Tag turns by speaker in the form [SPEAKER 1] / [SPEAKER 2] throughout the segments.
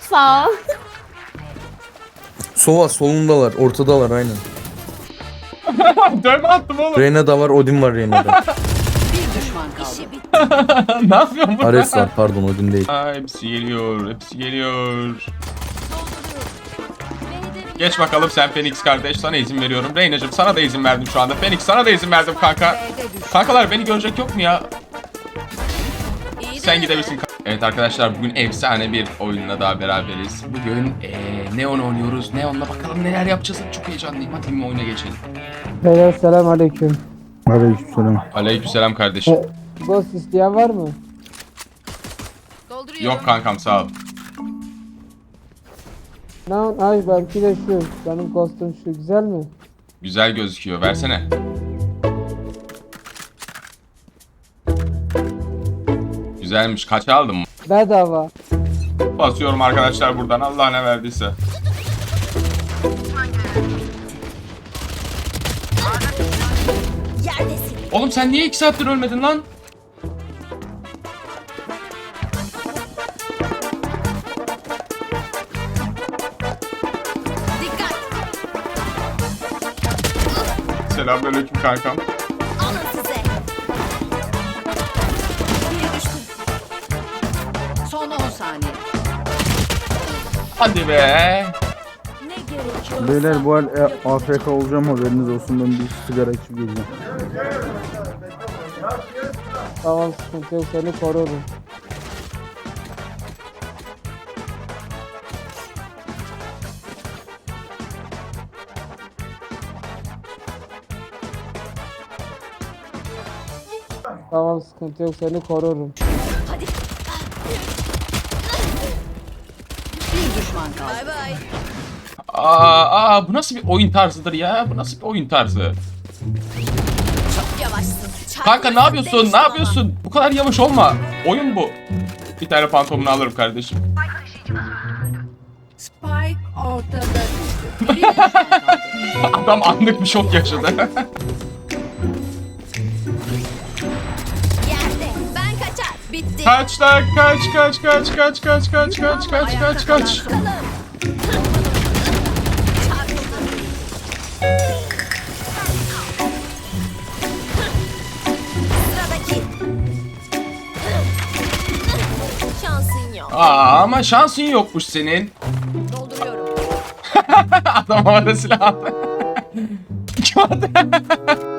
[SPEAKER 1] Sağ ol.
[SPEAKER 2] Sova solundalar, ortadalar aynen.
[SPEAKER 3] Dövme attım oğlum.
[SPEAKER 2] Reyna da var, Odin var Reyna'da.
[SPEAKER 4] Bir düşman kaldı.
[SPEAKER 3] ne yapıyorsun burada?
[SPEAKER 2] Ares var pardon Odin değil.
[SPEAKER 3] Aa, hepsi geliyor, hepsi geliyor. Geç bakalım sen Phoenix kardeş, sana izin veriyorum. Reyna'cığım sana da izin verdim şu anda. Phoenix sana da izin verdim kanka. Kankalar beni görecek yok mu ya? Sen gidebilirsin. Evet arkadaşlar bugün efsane bir oyunla daha beraberiz. Bugün eee Neon oynuyoruz. Neon'la bakalım neler yapacağız. Çok heyecanlıyım. Hadi bir oyuna geçelim.
[SPEAKER 5] Beyler selam aleyküm.
[SPEAKER 2] Aleykümselam.
[SPEAKER 3] Aleykümselam kardeşim.
[SPEAKER 5] E, Ghost isteyen var mı?
[SPEAKER 3] Yok kankam sağ ol.
[SPEAKER 5] Lan ay belki de şu. Benim ghost'um şu güzel mi?
[SPEAKER 3] Güzel gözüküyor. Versene. Güzelmiş. Kaç aldım?
[SPEAKER 5] Bedava.
[SPEAKER 3] Basıyorum arkadaşlar buradan. Allah ne verdiyse.
[SPEAKER 1] Yerdesin.
[SPEAKER 3] Oğlum sen niye 2 saattir ölmedin lan? Selamünaleyküm kankam. Hadi be.
[SPEAKER 6] Beyler bu el e, AFK olacağım haberiniz olsun ben bir sigara içip geleceğim.
[SPEAKER 5] Tamam sıkıntı yok seni korurum. Tamam sıkıntı yok seni korurum.
[SPEAKER 4] Bir düşman kaldı.
[SPEAKER 1] Bay bay.
[SPEAKER 3] Aa, aa bu nasıl bir oyun tarzıdır ya? Bu nasıl bir oyun tarzı?
[SPEAKER 1] Çok yavaşsın.
[SPEAKER 3] Kanka ne yapıyorsun? Ne
[SPEAKER 1] ama.
[SPEAKER 3] yapıyorsun? Bu kadar yavaş olma. Oyun bu. Bir tane fantomunu alırım kardeşim.
[SPEAKER 4] Spike ortada.
[SPEAKER 3] Adam anlık bir şok yaşadı. kaç lan kaç kaç kaç kaç kaç kaç kaç kaç kaç kaç. Aa ama şansın yokmuş senin.
[SPEAKER 1] Dolduruyorum.
[SPEAKER 3] Adam havada silah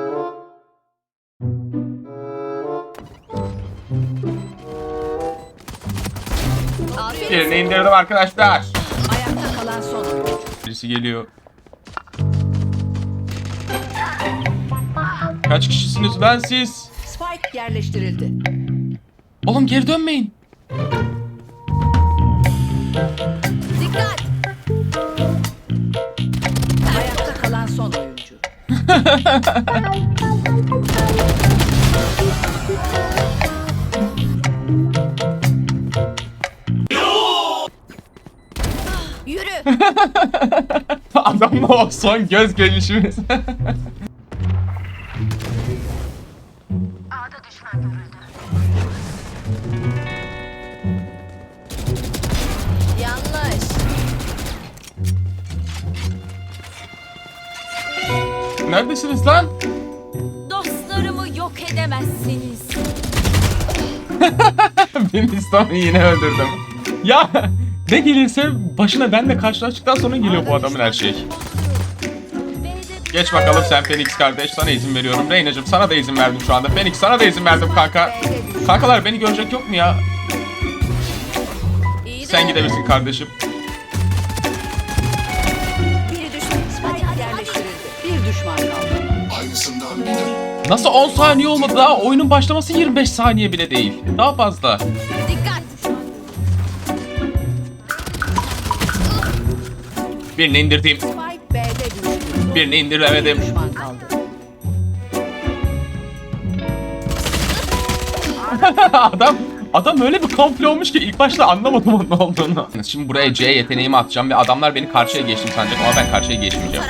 [SPEAKER 3] Birini indirdim arkadaşlar.
[SPEAKER 4] Ayakta kalan son.
[SPEAKER 3] Birisi geliyor. Kaç kişisiniz ben siz?
[SPEAKER 4] Spike yerleştirildi.
[SPEAKER 3] Oğlum geri dönmeyin.
[SPEAKER 1] Dikkat.
[SPEAKER 4] Ayakta kalan son oyuncu.
[SPEAKER 1] Yürü.
[SPEAKER 3] Adamla o son göz gelişimiz.
[SPEAKER 1] Yanlış.
[SPEAKER 3] Neredesiniz lan?
[SPEAKER 1] Dostlarımı yok edemezsiniz.
[SPEAKER 3] Benim İslam'ı yine öldürdüm. Ya ne gelirse başına benle karşılaştıktan sonra geliyor bu adamın her şey. Geç bakalım sen Phoenix kardeş sana izin veriyorum. Reyna'cığım sana da izin verdim şu anda. Phoenix sana da izin verdim kanka. Kankalar beni görecek yok mu ya? Sen gidebilirsin kardeşim. Nasıl 10 saniye olmadı daha? Oyunun başlaması 25 saniye bile değil. Daha fazla.
[SPEAKER 1] Dikkat.
[SPEAKER 3] Birini indirdim. Birini
[SPEAKER 4] Bir
[SPEAKER 3] indiremedim. adam adam öyle bir kamufle olmuş ki ilk başta anlamadım onun ne olduğunu. Şimdi buraya C yeteneğimi atacağım ve adamlar beni karşıya geçtim sanacak ama ben karşıya geçmeyeceğim.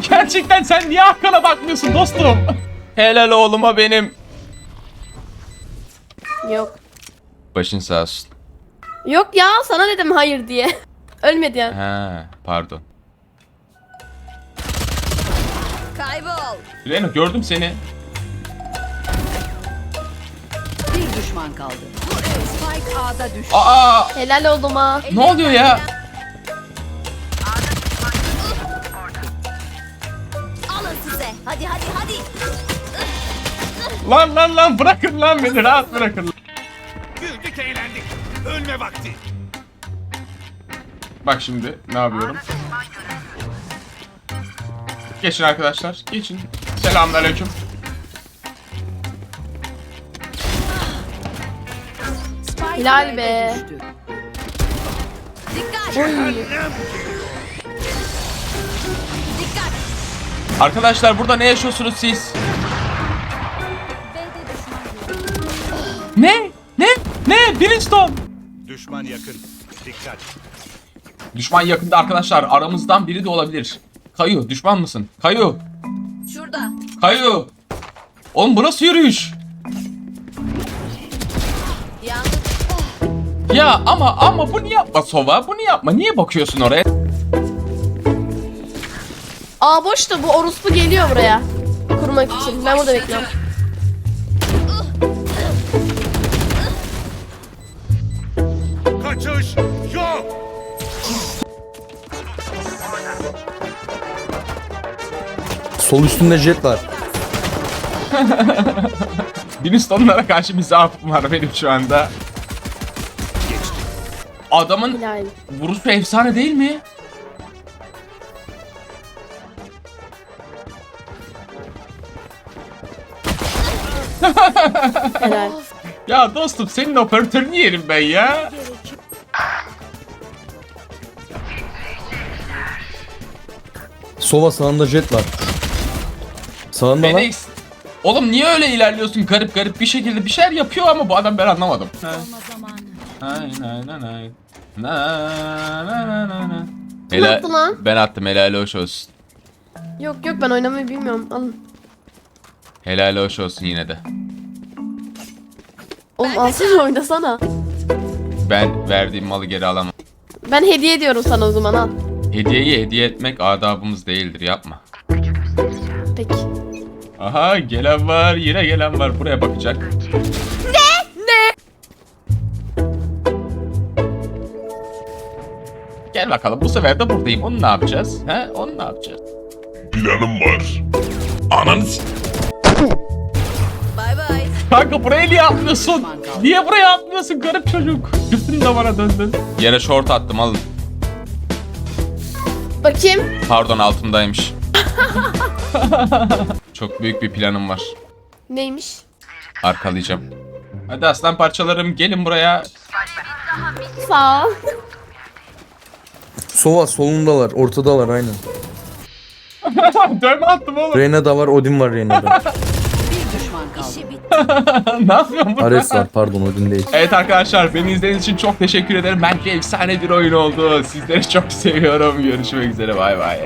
[SPEAKER 3] Gerçekten sen niye arkana bakmıyorsun dostum? Helal oğluma benim.
[SPEAKER 1] Yok.
[SPEAKER 3] Başın sağ olsun.
[SPEAKER 7] Yok ya sana dedim hayır diye. Ölmedi yani.
[SPEAKER 3] He pardon.
[SPEAKER 1] Kaybol.
[SPEAKER 3] Reyna gördüm seni.
[SPEAKER 4] Bir düşman kaldı. Spike A'da düştü.
[SPEAKER 3] Aa
[SPEAKER 7] Helal oldum ha.
[SPEAKER 3] ne oluyor ya?
[SPEAKER 1] Alın size. Hadi hadi hadi.
[SPEAKER 3] Lan lan lan bırakın lan beni rahat bırakın.
[SPEAKER 8] Ölme vakti.
[SPEAKER 3] Bak şimdi ne yapıyorum. Geçin arkadaşlar geçin. Selamünaleyküm.
[SPEAKER 4] B'de
[SPEAKER 7] be.
[SPEAKER 1] Dikkat. Dikkat.
[SPEAKER 3] Arkadaşlar burada ne yaşıyorsunuz siz? Ne? Ne? Ne? Brimstone.
[SPEAKER 8] Düşman yakın. Dikkat.
[SPEAKER 3] Düşman yakında arkadaşlar aramızdan biri de olabilir. Kayu düşman mısın? Kayu.
[SPEAKER 1] Şurada.
[SPEAKER 3] Kayu. Oğlum bu nasıl yürüyüş? Ya ama ama bunu yapma Sova. Bunu yapma. Niye bakıyorsun oraya?
[SPEAKER 7] Aa boş da bu orospu geliyor buraya. Kurmak için. Ben burada bekliyorum.
[SPEAKER 8] Kaçış yok.
[SPEAKER 2] Sol üstünde jet var.
[SPEAKER 3] Brimstone'lara karşı bir zaafım var benim şu anda. Adamın vuruşu efsane değil mi?
[SPEAKER 7] Helal.
[SPEAKER 3] Ya dostum senin operatörünü yerim ben ya.
[SPEAKER 2] Sova sağında jet var. Sağında lan.
[SPEAKER 3] Phoenix. Oğlum niye öyle ilerliyorsun garip garip bir şekilde bir şeyler yapıyor ama bu adam ben anlamadım. Ay, nay, nay, nay. Na, na, na, na, na.
[SPEAKER 7] Kim attı lan?
[SPEAKER 3] Ben attım helal hoş olsun.
[SPEAKER 7] Yok yok ben oynamayı bilmiyorum. Alın.
[SPEAKER 3] Helal hoş olsun yine de.
[SPEAKER 7] Oğlum alsana oynasana.
[SPEAKER 3] Ben verdiğim malı geri alamam.
[SPEAKER 7] Ben hediye ediyorum sana o zaman al.
[SPEAKER 3] Hediyeyi hediye etmek adabımız değildir yapma.
[SPEAKER 7] Peki.
[SPEAKER 3] Aha gelen var yine gelen var buraya bakacak. Ne? Ne? Gel bakalım bu sefer de buradayım. Onu ne yapacağız? He? Onu ne yapacağız?
[SPEAKER 8] Planım var. Ananı s-
[SPEAKER 1] bay bay.
[SPEAKER 3] Kanka buraya niye atlıyorsun? Niye buraya atlıyorsun garip çocuk? Götün de bana döndün. Yere short attım alın.
[SPEAKER 7] Bakayım.
[SPEAKER 3] Pardon altındaymış. Çok büyük bir planım var.
[SPEAKER 7] Neymiş?
[SPEAKER 3] Arkalayacağım. Hadi aslan parçalarım gelin buraya.
[SPEAKER 7] Sağ ol.
[SPEAKER 2] Sova solundalar. Ortadalar aynen.
[SPEAKER 3] Dövme attım oğlum.
[SPEAKER 2] Reyna da var. Odin var Reyna'da.
[SPEAKER 1] İşi bitti.
[SPEAKER 3] ne yapıyorsun burada?
[SPEAKER 2] Ares var pardon Odin değil.
[SPEAKER 3] Evet arkadaşlar beni izlediğiniz için çok teşekkür ederim. Bence efsane bir oyun oldu. Sizleri çok seviyorum. Görüşmek üzere bay bay.